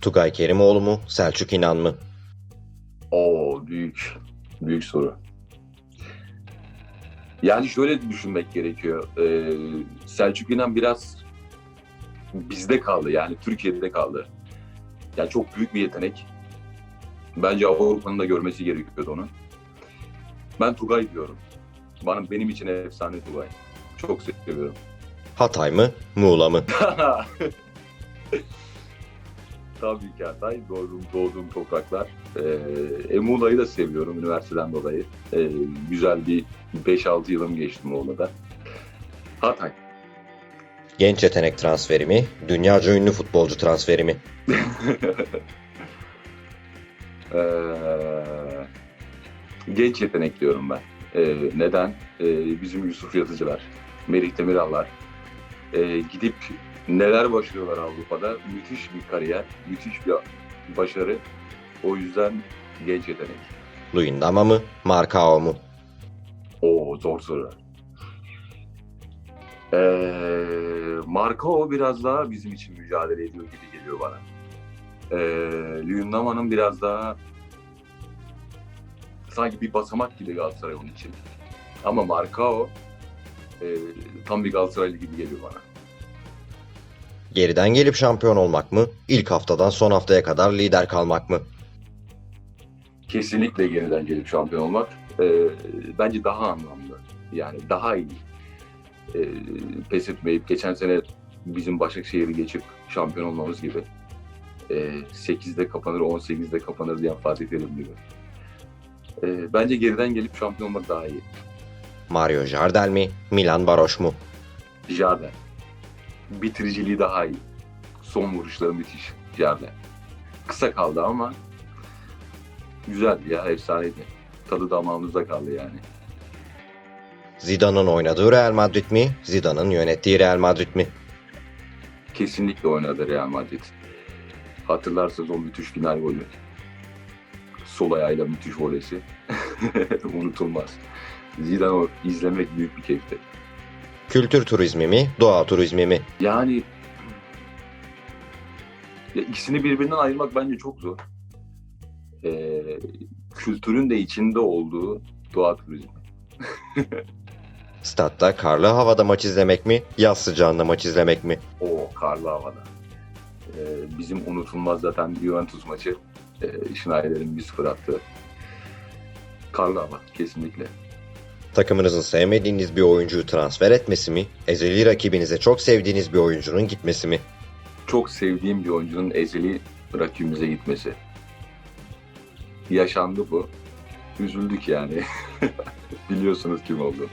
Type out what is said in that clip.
Tugay Kerimoğlu mu, Selçuk İnan mı? Oo büyük. Büyük soru. Yani şöyle düşünmek gerekiyor. Ee, Selçuk İnan biraz bizde kaldı. Yani Türkiye'de kaldı. Yani çok büyük bir yetenek. Bence Avrupa'nın da görmesi gerekiyordu onu. Ben Tugay diyorum. Bana benim için efsane Tugay. Çok seviyorum. Hatay mı, Muğla mı? Tabii ki Hatay. Doğduğum, doğduğum topraklar. Ee, Muğla'yı da seviyorum üniversiteden dolayı. Ee, güzel bir 5-6 yılım geçti Muğla'da. Hatay. Genç yetenek transferi mi, dünyaca ünlü futbolcu transferi mi? Ee, genç yetenek diyorum ben. Ee, neden? Ee, bizim Yusuf Yatıcılar, Merih Demirallar ee, gidip neler başarıyorlar Avrupa'da. Müthiş bir kariyer, müthiş bir başarı. O yüzden genç yetenek. Luyendama mı, Marcao mu? O zor soru. Ee, Marco biraz daha bizim için mücadele ediyor gibi geliyor bana. Ee, Luyendama'nın biraz daha sanki bir basamak gibi Galatasaray onun için. Ama Marcao e, tam bir Galatasaraylı gibi geliyor bana. Geriden gelip şampiyon olmak mı, ilk haftadan son haftaya kadar lider kalmak mı? Kesinlikle geriden gelip şampiyon olmak e, bence daha anlamlı. Yani daha iyi. E, pes etmeyip geçen sene bizim Başakşehir'i geçip şampiyon olmamız gibi. E, 8'de kapanır, 18'de kapanır diyen Fatih Terim gibi. E, bence geriden gelip şampiyon olmak daha iyi. Mario Jardel mi, Milan Baroş mu? Jarden. Bitiriciliği daha iyi. Son vuruşları müthiş. Jarden. Kısa kaldı ama güzeldi ya, efsaneydi. Tadı damağımızda kaldı yani. Zidane'ın oynadığı Real Madrid mi, Zidane'ın yönettiği Real Madrid mi? kesinlikle oynadı Real Madrid. Hatırlarsanız o müthiş final golü. Sol ayağıyla müthiş volesi. Unutulmaz. Zidane'ı izlemek büyük bir keyifti. Kültür turizmi mi, doğa turizmi mi? Yani ya ikisini birbirinden ayırmak bence çok zor. Ee, kültürün de içinde olduğu doğa turizmi. Statta karlı havada maç izlemek mi, yaz sıcağında maç izlemek mi? O karlı havada. Ee, bizim unutulmaz zaten Juventus maçı. E, Schneider'in 1-0 attığı. Karlı hava kesinlikle. Takımınızın sevmediğiniz bir oyuncuyu transfer etmesi mi, ezeli rakibinize çok sevdiğiniz bir oyuncunun gitmesi mi? Çok sevdiğim bir oyuncunun ezeli rakibimize gitmesi. Yaşandı bu. Üzüldük yani. Biliyorsunuz kim olduğunu.